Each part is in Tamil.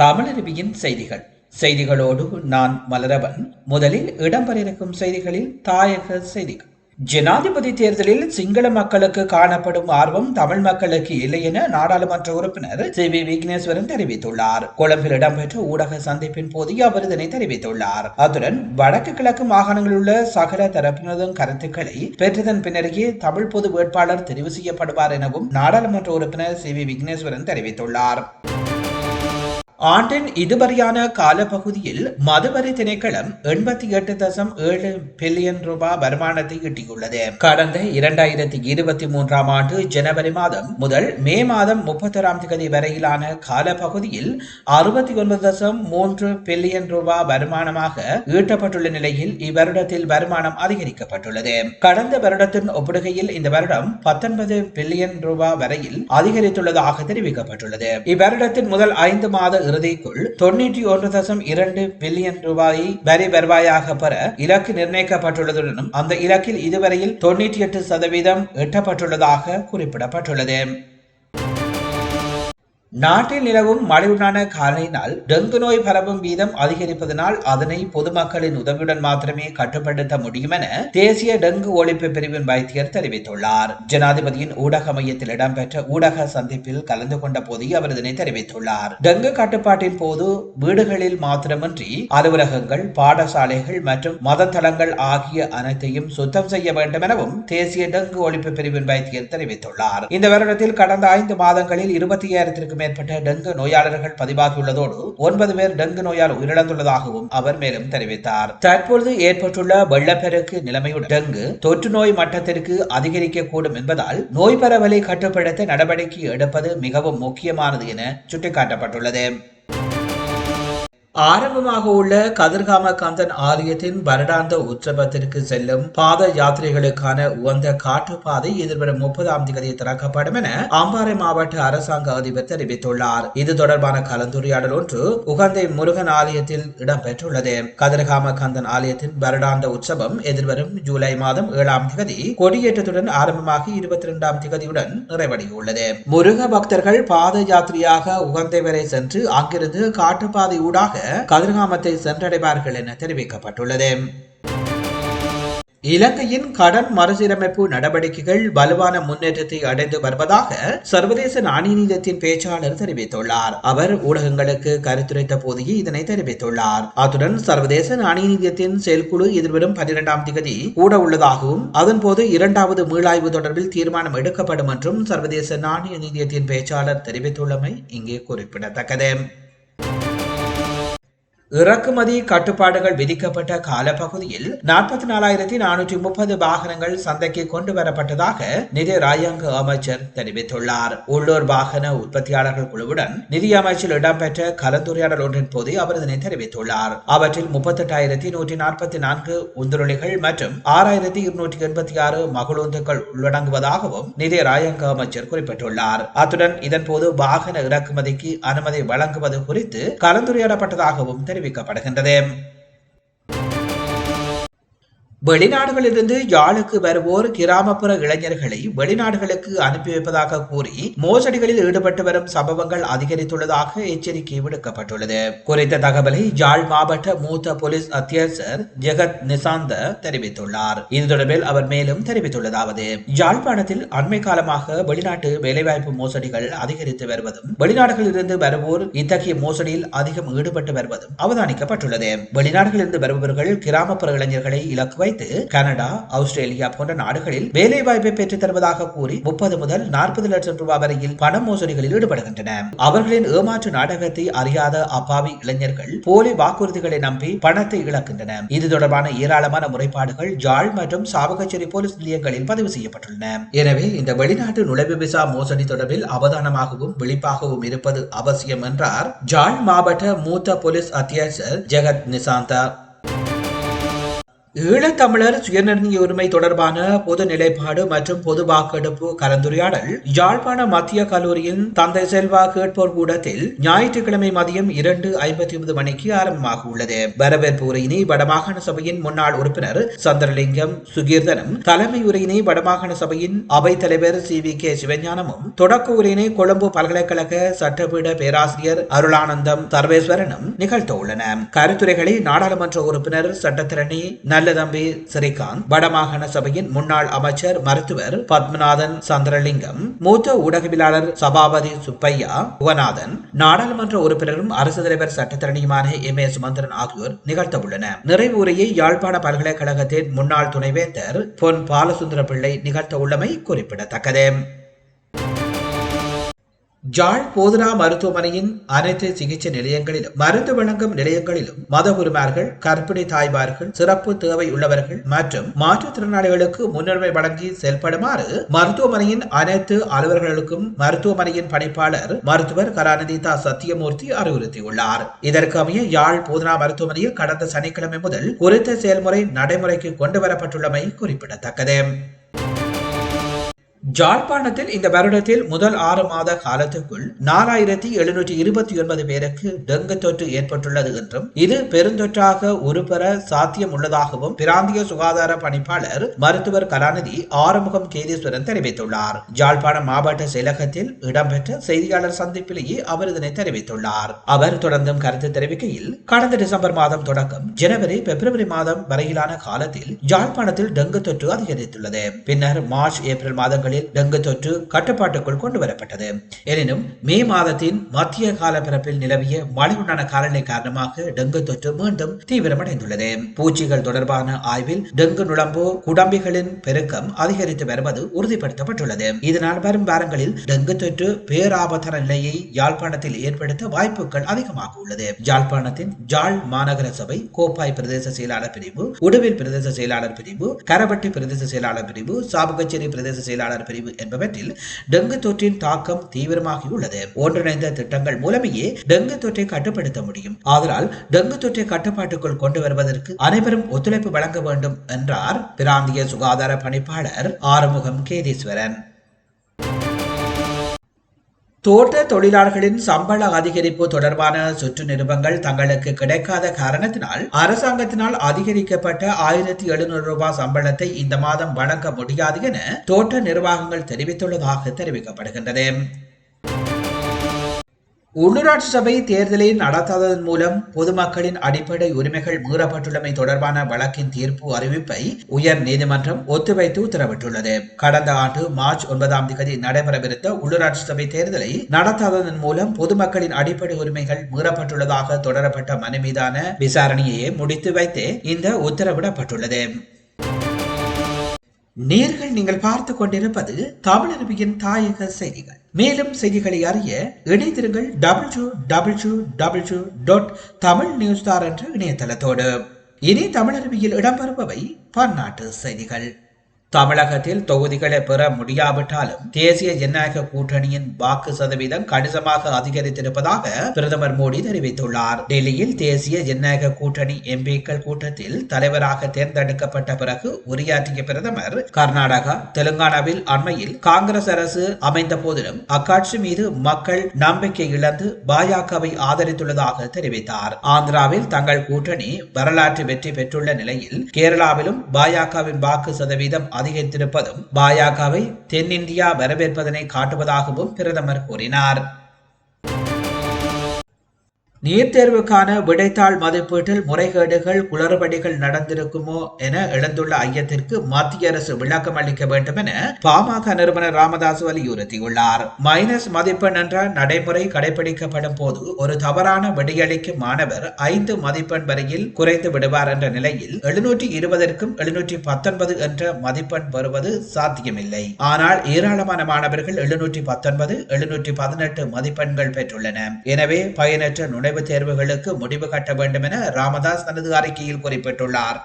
தமிழருவியின் செய்திகள். செய்திகளோடு நான் மலரவன். முதலில் இடம்பெறிருக்கும் செய்திகளில் தாயக செய்திகள். ஜனாதிபதி தேர்தலில் சிங்கள மக்களுக்கு காணப்படும் ஆர்வம் தமிழ் மக்களுக்கு இல்லை என நாடாளுமன்ற உறுப்பினர் சி வி விக்னேஸ்வரன் தெரிவித்துள்ளார். கொழும்பில் இடம்பெற்ற ஊடக சந்திப்பின் போது அவர் இதனை தெரிவித்துள்ளார். அத்துடன் வடக்கு கிழக்கு மாகாணங்களில் உள்ள சகல தரப்பினதும் கருத்துக்களை பெற்றதன் பின்னரே தமிழ் பொது வேட்பாளர் தெரிவு செய்யப்படுவார் எனவும் நாடாளுமன்ற உறுப்பினர் சி வி விக்னேஸ்வரன் தெரிவித்துள்ளார். ஆண்டின் இதுவரையான காலப்பகுதியில் மதுவரி திணைக்களம் எண்பத்தி எட்டு தசம் ஏழு பில்லியன் ரூபாய் வருமானத்தை ஈட்டியுள்ளது. கடந்த இரண்டாயிரத்தி இருபத்தி மூன்றாம் ஆண்டு ஜனவரி மாதம் முதல் மே மாதம் முப்பத்தொராம் தேதி வரையிலான காலப்பகுதியில் அறுபத்தி ஒன்பது தசம் மூன்று பில்லியன் ரூபாய் வருமானமாக ஈட்டப்பட்டுள்ள நிலையில் இவ்வருடத்தில் வருமானம் அதிகரிக்கப்பட்டுள்ளது. கடந்த வருடத்தின் ஒப்பிடுகையில் இந்த வருடம் பத்தொன்பது பில்லியன் ரூபாய் வரையில் அதிகரித்துள்ளதாக தெரிவிக்கப்பட்டுள்ளது. இவ்வருடத்தின் முதல் ஐந்து மாத இறுதிக்குள் தொன்னூற்றி ஒன்று தசம் இரண்டு பில்லியன் ரூபாயை வரி வருவாயாக பெற இலக்கு நிர்ணயிக்கப்பட்டுள்ளதுடனும் அந்த இலக்கில் இதுவரையில் தொன்னூற்றி எட்டு சதவீதம் எட்டப்பட்டுள்ளதாக குறிப்பிடப்பட்டுள்ளது. நாட்டில் நிலவும் மழையுடனான காலனியினால் டெங்கு நோய் பரவும் வீதம் அதிகரிப்பதனால் அதனை பொதுமக்களின் உதவியுடன் மாத்திரமே கட்டுப்படுத்த முடியும் என தேசிய டெங்கு ஒழிப்பு பிரிவின் வைத்தியர் தெரிவித்துள்ளார். ஜனாதிபதியின் ஊடக மையத்தில் இடம்பெற்ற ஊடக சந்திப்பில் கலந்து கொண்ட போது அவர் இதனை தெரிவித்துள்ளார். டெங்கு கட்டுப்பாட்டின் போது வீடுகளில் மாத்திரமின்றி அலுவலகங்கள் பாடசாலைகள் மற்றும் மத தளங்கள் ஆகிய அனைத்தையும் சுத்தம் செய்ய வேண்டும் எனவும் தேசிய டெங்கு ஒழிப்பு பிரிவின் வைத்தியர் தெரிவித்துள்ளார். இந்த வருடத்தில் கடந்த ஐந்து மாதங்களில் இருபத்தி ஐயாயிரத்திற்கும் மேற்பட்ட டெங்கு நோயாளர்கள் பதிவாகியுள்ளதோடு ஒன்பது பேர் டெங்கு நோயால் உயிரிழந்துள்ளதாகவும் அவர் மேலும் தெரிவித்தார். தற்பொழுது ஏற்பட்டுள்ள வெள்ளப்பெருக்கு நிலைமையுடன் டெங்கு தொற்று நோய் மட்டத்திற்கு அதிகரிக்கக்கூடும் என்பதால் நோய் பரவலை கட்டுப்படுத்த நடவடிக்கை எடுப்பது மிகவும் முக்கியமானது என சுட்டிக்காட்டப்பட்டுள்ளது. ஆரம்பமாக உள்ள கதிர்காம கந்தன் ஆலயத்தின் வருடாந்த உற்சவத்திற்கு செல்லும் பாத யாத்திரைகளுக்கான உகந்த காட்டுப்பாதை எதிர்வரும் முப்பதாம் தேதி திறக்கப்படும் என அம்பாறை மாவட்ட அரசாங்க அதிபர் தெரிவித்துள்ளார். இது தொடர்பான கலந்துரையாடல் ஒன்று உகந்தை முருகன் ஆலயத்தில் இடம்பெற்றுள்ளது. கதிர்காம கந்தன் ஆலயத்தின் வருடாந்த உற்சவம் எதிர்வரும் ஜூலை மாதம் ஏழாம் தேதி கொடியேற்றத்துடன் ஆரம்பமாகி இருபத்தி இரண்டாம் தேதியுடன் நிறைவடையுள்ளது முருக பக்தர்கள் பாத யாத்திரையாக உகந்தை வரை சென்று அங்கிருந்து காட்டுப்பாதை ஊடாக கதிர்காமத்தை சென்றடைவார்கள் என தெரிவிக்கப்பட்டுள்ளது. இலங்கையின் கடன் மறுசீரமைப்பு நடவடிக்கைகள் வலுவான முன்னேற்றத்தை அடைந்து வருவதாக சர்வதேச நாணய நிதியத்தின் பேச்சாளர் தெரிவித்துள்ளார். அவர் ஊடகங்களுக்கு கருத்துரைத்த போதையே இதனை தெரிவித்துள்ளார். அத்துடன் சர்வதேச நாணய நிதியத்தின் செயற்குழு எதிர்வரும் பன்னிரெண்டாம் தேதி கூட உள்ளதாகவும் அதன்போது இரண்டாவது மீளாய்வு தொடர்பில் தீர்மானம் எடுக்கப்படும் என்றும் சர்வதேச நாணய நிதியத்தின் பேச்சாளர் தெரிவித்துள்ளமை இங்கே குறிப்பிடத்தக்கது. இறக்குமதி கட்டுப்பாடுகள் விதிக்கப்பட்ட காலப்பகுதியில் நாற்பத்தி நாலாயிரத்தி நானூற்றி முப்பது வாகனங்கள் சந்தைக்கு கொண்டு வரப்பட்டதாக நிதி ராஜாங்க அமைச்சர் தெரிவித்துள்ளார். உள்ளூர் வாகன உற்பத்தியாளர்கள் குழுவுடன் நிதி அமைச்சில் இடம்பெற்ற கலந்துரையாடல் ஒன்றின் போது அவர் இதனை தெரிவித்துள்ளார். அவற்றில் முப்பத்தெட்டாயிரத்தி நூற்றி நாற்பத்தி நான்கு உந்துருளிகள் மற்றும் ஆறாயிரத்தி இருநூற்றி எண்பத்தி ஆறு மகளுந்துகள் உள்ளடங்குவதாகவும் நிதி ராஜாங்க அமைச்சர் குறிப்பிட்டுள்ளார். அத்துடன் இதன்போது வாகன இறக்குமதிக்கு அனுமதி வழங்குவது குறித்து கலந்துரையாடப்பட்டதாகவும் தெரிவித்தார் தெரிவிக்கப்படுகின்றது வெளிநாடுகளிலிருந்து யாழுக்கு வருவோர் கிராமப்புற இளைஞர்களை வெளிநாடுகளுக்கு அனுப்பி வைப்பதாக கூறி மோசடிகளில் ஈடுபட்டு வரும் சம்பவங்கள் அதிகரித்துள்ளதாக எச்சரிக்கை விடுக்கப்பட்டுள்ளது. குறித்த தகவலை யாழ் மாவட்ட மூத்த போலீஸ் அத்தியட்சர் ஜெகத் நிசாந்த தெரிவித்துள்ளார். இது தொடர்பில் அவர் மேலும் தெரிவித்துள்ளதாவது யாழ்ப்பாணத்தில் அண்மை காலமாக வெளிநாட்டு வேலைவாய்ப்பு மோசடிகள் அதிகரித்து வருவதும் வெளிநாடுகளிலிருந்து வருவோர் இத்தகைய மோசடியில் அதிகம் ஈடுபட்டு வருவதும் அவதானிக்கப்பட்டுள்ளது. வெளிநாடுகளிலிருந்து வருபவர்கள் கிராமப்புற இளைஞர்களை இலக்கு குறைத்து கனடா ஆஸ்திரேலியா போன்ற நாடுகளில் வேலை வாய்ப்பை பெற்றுத் தருவதாக கூறி முப்பது முதல் நாற்பது லட்சம் ரூபாய் வரையில் பண மோசடிகளில் ஈடுபடுகின்றன. அவர்களின் ஏமாற்று நாடகத்தை அறியாத அப்பாவி இளைஞர்கள் போலி வாக்குறுதிகளை நம்பி பணத்தை இழக்கின்றன இது தொடர்பான ஏராளமான முறைப்பாடுகள் ஜாழ் மற்றும் சாவகச்சேரி போலீஸ் நிலையங்களில் பதிவு செய்யப்பட்டுள்ளன. எனவே இந்த வெளிநாட்டு நுழைவு விசா மோசடி தொடர்பில் அவதானமாகவும் விழிப்பாகவும் இருப்பது அவசியம் என்றார் ஜாழ் மாவட்ட மூத்த போலீஸ் அத்தியட்சர் ஜெகத் நிசாந்தா. ஈழத்தமிழர் சுயநிர்ணய உரிமை தொடர்பான பொது நிலைப்பாடு மற்றும் பொது வாக்கெடுப்பு கலந்துரையாடல் யாழ்ப்பாண மத்திய கல்லூரியின் தந்தை செல்வா கேட்போர் கூடத்தில் ஞாயிற்றுக்கிழமை மதியம் இரண்டு ஐம்பத்தி ஒன்பது மணிக்கு ஆரம்பமாக உள்ளது. வரவேற்பு உரையினை வடமாகாண சபையின் முன்னாள் உறுப்பினர் சந்திரலிங்கம் சுகீர்தனும் தலைமை உரையினை வடமாகாண சபையின் அவைத் தலைவர் சி வி கே சிவஞானமும் தொடக்க உரையினை கொழும்பு பல்கலைக்கழக சட்டப்பீட பேராசிரியர் அருளானந்தம் சர்வேஸ்வரனும் நிகழ்த்த உள்ளன கருத்துரைகளை நாடாளுமன்ற உறுப்பினர் சட்டத்திரணி நல்லதம்பி ஸ்ரீகாந்த் வடமாகாண சபையின் முன்னாள் அமைச்சர் மருத்துவர் பத்மநாதன் சந்திரலிங்கம் மூத்த ஊடகவியலாளர் சபாபதி சுப்பையா புகநாதன் நாடாளுமன்ற உறுப்பினரும் அரசு தலைவர் சட்டத்தரணியுமான எம். ஏ. சுமந்திரன் ஆகியோர் நிகழ்த்த உள்ளனர் நிறைவு உரையை யாழ்ப்பாண பல்கலைக்கழகத்தின் முன்னாள் துணைவேந்தர் பொன் பாலசுந்தர பிள்ளை நிகழ்த்த உள்ளமை குறிப்பிடத்தக்கது. ஜாழ் போதுரா மருத்துவமனையின் அனைத்து சிகிச்சை நிலையங்களிலும் மருந்து வழங்கும் நிலையங்களிலும் மதகுருமார்கள் கர்ப்பிணி தாய்மார்கள் சிறப்பு தேவை உள்ளவர்கள் மற்றும் மாற்றுத்திறனாளிகளுக்கு முன்னுரிமை வழங்கி செயல்படுமாறு மருத்துவமனையின் அனைத்து அலுவலர்களுக்கும் மருத்துவமனையின் பணிப்பாளர் மருத்துவர் கலாநிதிதா சத்தியமூர்த்தி அறிவுறுத்தியுள்ளார். இதற்கமைய யாழ் போதனா மருத்துவமனையில் கடந்த சனிக்கிழமை முதல் குறித்த செயல்முறை நடைமுறைக்கு கொண்டு வரப்பட்டுள்ளமை குறிப்பிடத்தக்கது. ஜாழ்ப்பாணத்தில் இந்த வருடத்தில் முதல் ஆறு மாத காலத்துக்குள் நாலாயிரத்தி எழுநூற்றி இருபத்தி ஒன்பது பேருக்கு டெங்கு தொற்று ஏற்பட்டுள்ளது என்றும் இது பெருந்தொற்றாக உருப்பெற சாத்தியம் உள்ளதாகவும் பிராந்திய சுகாதார பணிப்பாளர் மருத்துவர் கலாநிதி ஆறுமுகம் கேதீஸ்வரன் தெரிவித்துள்ளார். ஜாழ்ப்பாணம் மாவட்ட செயலகத்தில் இடம்பெற்ற செய்தியாளர் சந்திப்பிலேயே அவர் இதனை தெரிவித்துள்ளார். அவர் தொடர்ந்தும் கருத்து தெரிவிக்கையில் கடந்த டிசம்பர் மாதம் தொடக்கம் ஜனவரி பிப்ரவரி மாதம் வரையிலான காலத்தில் ஜாழ்ப்பாணத்தில் டெங்கு தொற்று அதிகரித்துள்ளது. பின்னர் மார்ச் ஏப்ரல் மாதங்களில் மாதங்களில் டெங்கு தொற்று கட்டுப்பாட்டுக்குள் கொண்டு வரப்பட்டது எனினும் மே மாதத்தின் மத்திய கால பிறப்பில் நிலவிய மழையுண்டான காலநிலை காரணமாக டெங்கு தொற்று மீண்டும் தீவிரமடைந்துள்ளது. பூச்சிகள் தொடர்பான ஆய்வில் டெங்கு நுழம்பு குடம்பிகளின் பெருக்கம் அதிகரித்து வருவது உறுதிப்படுத்தப்பட்டுள்ளது. இதனால் வரும் வாரங்களில் டெங்கு தொற்று பேராபத்தான நிலையை யாழ்ப்பாணத்தில் ஏற்படுத்த வாய்ப்புகள் அதிகமாக உள்ளது. யாழ்ப்பாணத்தின் ஜாழ் மாநகர சபை கோப்பாய் பிரதேச செயலாளர் பிரிவு உடுவில் பிரதேச செயலாளர் பிரிவு கரவட்டி பிரதேச செயலாளர் பிரிவு சாபுகச்சேரி பிரதேச செயலாளர் பிரிவு என்பவற்றில் டெங்கு தொற்றின் தாக்கம் தீவிரமாகியுள்ளது ஒன்றிணைந்த திட்டங்கள் மூலமே டெங்கு தொற்றை கட்டுப்படுத்த முடியும். ஆதலால் டெங்கு தொற்றை கட்டுப்பாட்டுக்குள் கொண்டு வருவதற்கு அனைவரும் ஒத்துழைப்பு வழங்க வேண்டும் என்றார் பிராந்திய சுகாதார பணிப்பாளர் ஆறுமுகம் கேதீஸ்வரன். தோட்ட தொழிலாளர்களின் சம்பள அதிகரிப்பு தொடர்பான சுற்று நிருபங்கள் தங்களுக்கு கிடைக்காத காரணத்தினால் அரசாங்கத்தினால் அதிகரிக்கப்பட்ட ஆயிரத்தி எழுநூறு ரூபாய் சம்பளத்தை இந்த மாதம் வழங்க முடியாது என தோட்ட நிர்வாகங்கள் தெரிவித்துள்ளதாக தெரிவிக்கப்படுகின்றது. உள்ளூராட்சி சபை தேர்தலை நடத்தாததன் மூலம் பொதுமக்களின் அடிப்படை உரிமைகள் மீறப்பட்டுள்ளமை தொடர்பான வழக்கின் தீர்ப்பு அறிவிப்பை உயர் நீதிமன்றம் ஒத்திவைத்து உத்தரவிட்டுள்ளது. கடந்த ஆண்டு மார்ச் ஒன்பதாம் தேதி நடைபெறவிருந்த உள்ளூராட்சி சபை தேர்தலை நடத்தாததன் மூலம் பொதுமக்களின் அடிப்படை உரிமைகள் மீறப்பட்டுள்ளதாக தொடரப்பட்ட மனு மீதான விசாரணையை முடித்து வைத்து இந்த உத்தரவிடப்பட்டுள்ளது. நேர்கள் நீங்கள் பார்த்து கொண்டிருப்பது தமிழருவியின் தாயக செய்திகள். மேலும் செய்திகளை அறிய இணைந்திருங்கள் W W W dot Tamil news தார் என்ற இணையதளத்தோடு. இனி தமிழருவியில் இடம்பெறுபவை பன்னாட்டு செய்திகள். தமிழகத்தில் தொகுதிகளை பெற முடியாவிட்டாலும் தேசிய ஜனநாயக கூட்டணியின் வாக்கு சதவீதம் கணிசமாக அதிகரித்திருப்பதாக பிரதமர் மோடி தெரிவித்துள்ளார். டெல்லியில் தேசிய ஜனநாயக கூட்டணி எம்பிக்கள் கூட்டத்தில் தலைவராக தேர்ந்தெடுக்கப்பட்ட பிறகு உரையாற்றிய பிரதமர் கர்நாடகா தெலுங்கானாவில் அண்மையில் காங்கிரஸ் அரசு அமைந்த போதிலும் அக்காட்சி மீது மக்கள் நம்பிக்கை இழந்து பாஜகவை ஆதரித்துள்ளதாக தெரிவித்தார். ஆந்திராவில் தங்கள் கூட்டணி வரலாற்று வெற்றி பெற்றுள்ள நிலையில் கேரளாவிலும் பாஜகவின் வாக்கு சதவீதம் அதிகரித்திருப்பதும் பாஜகவை தென்னிந்தியா வரவேற்பதனை காட்டுவதாகவும் பிரதமர் கூறினார். நீட் தேர்வுக்கான விடைத்தாள் மதிப்பீட்டில் முறைகேடுகள் குளறுபடிகள் நடந்திருக்குமோ என எழுந்துள்ள ஐயத்திற்கு மத்திய அரசு விளக்கம் அளிக்க வேண்டும் என பாமக நிறுவனர் ராமதாஸ் வலியுறுத்தியுள்ளார். மைனஸ் மதிப்பெண் என்ற நடைமுறை கடைபிடிக்கப்படும் போது ஒரு தவறான விடையளிக்கும் மாணவர் ஐந்து மதிப்பெண் வரையில் குறைந்து விடுவார் என்ற நிலையில் எழுநூற்றி இருபதற்கும் எழுநூற்றி பத்தொன்பது என்ற மதிப்பெண் பெறுவது சாத்தியமில்லை. ஆனால் ஏராளமான மாணவர்கள் எழுநூற்றி பத்தொன்பது எழுநூற்றி பதினெட்டு மதிப்பெண்கள் பெற்றுள்ளன எனவே பயனற்ற நுழைவு நுழைவுத் தேர்வுகளுக்கு முடிவு கட்ட வேண்டும் என ராமதாஸ் தனது அறிக்கையில் குறிப்பிட்டுள்ளார்.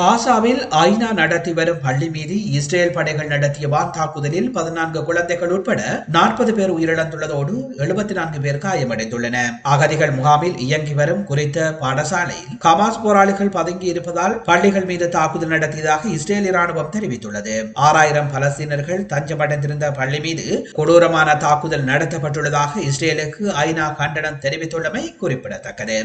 காசாவில் ஐநா நடத்தி வரும் பள்ளி மீது இஸ்ரேல் படைகள் நடத்திய வான் தாக்குதலில் பதினான்கு குழந்தைகள் உட்பட நாற்பது பேர் உயிரிழந்துள்ளதோடு எழுபத்தி நான்கு பேர் காயமடைந்துள்ளன. அகதிகள் முகாமில் இயங்கி வரும் குறித்த பாடசாலையில் கமாஸ் போராளிகள் பதுங்கி இருப்பதால் பள்ளிகள் மீது தாக்குதல் நடத்தியதாக இஸ்ரேல் ராணுவம் தெரிவித்துள்ளது. ஆறாயிரம் பலஸ்தீனர்கள் தஞ்சமடைந்திருந்த பள்ளி மீது கொடூரமான தாக்குதல் நடத்தப்பட்டுள்ளதாக இஸ்ரேலுக்கு ஐநா கண்டனம் தெரிவித்துள்ளமை குறிப்பிடத்தக்கது.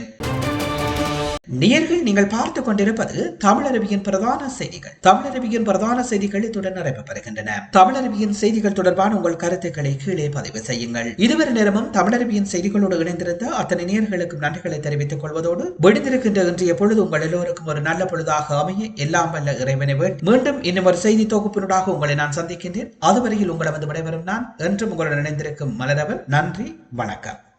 நேர்கள் நீங்கள் பார்த்து கொண்டிருப்பது தமிழருவியின் பிரதான செய்திகள். தமிழருவியின் பிரதான செய்திகள் இத்துடன் நிறைவேறுகின்றன தமிழருவியின் செய்திகள் தொடர்பான உங்கள் கருத்துக்களை கீழே பதிவு செய்யுங்கள். இதுவரை நேரமும் தமிழரபியின் செய்திகளோடு இணைந்திருந்த அத்தனை நேர்களுக்கும் நன்றிகளை தெரிவித்துக் கொள்வதோடு விடுந்திருக்கின்ற இன்றைய பொழுது உங்கள் எல்லோருக்கும் ஒரு நல்ல பொழுதாக அமைய எல்லாம் வல்ல இறைவனை வேண்டி மீண்டும் இன்னும் ஒரு செய்தி தொகுப்பினூடாக உங்களை நான் சந்திக்கின்றேன். அதுவரையில் உங்களை வந்து விடைபெறும் நான் என்றும் உங்களுடன் இணைந்திருக்கும் மலரவன். நன்றி வணக்கம்.